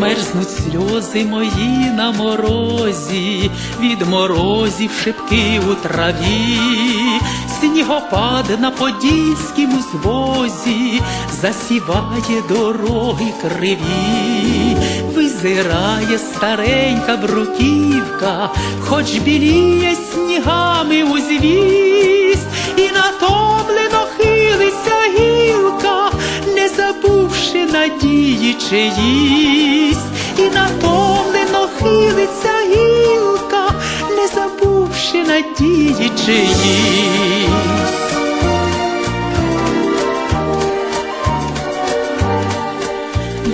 мерзнуть сльози мої на морозі, від морозів шипки у траві, снігопад на подільському звозі, засіває дороги криві, визирає старенька бруківка, хоч біліє снігами чиїсь, і натомлено хилиться гілка, не забувши надії чиїсь.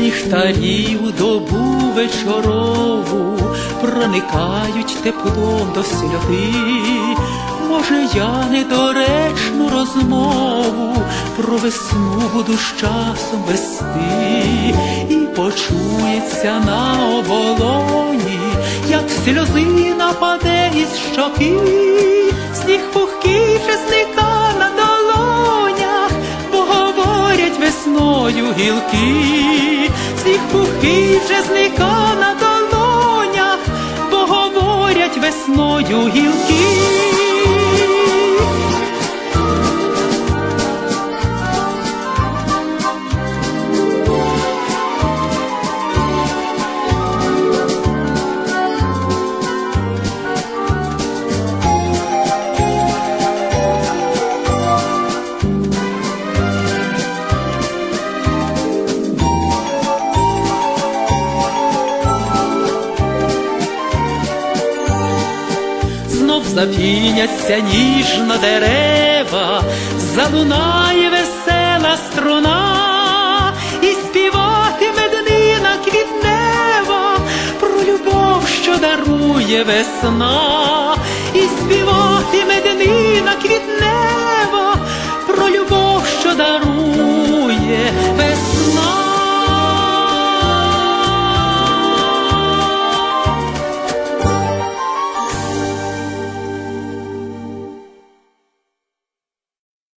Ліхтарі у добу вечорову проникають теплом до сльоти. Може, я недоречну розмову про весну буду з часом вести, і почується на оболоні, як сльозина паде із щоки, сніг пухкий вже зника на долонях, бо говорять весною гілки, сніг пухкий вже на долонях, бо говорять весною гілки. Запіняться ніжно дерева, залунає весела струна, і співатиме днина квітнева про любов, що дарує весна, і співатиме.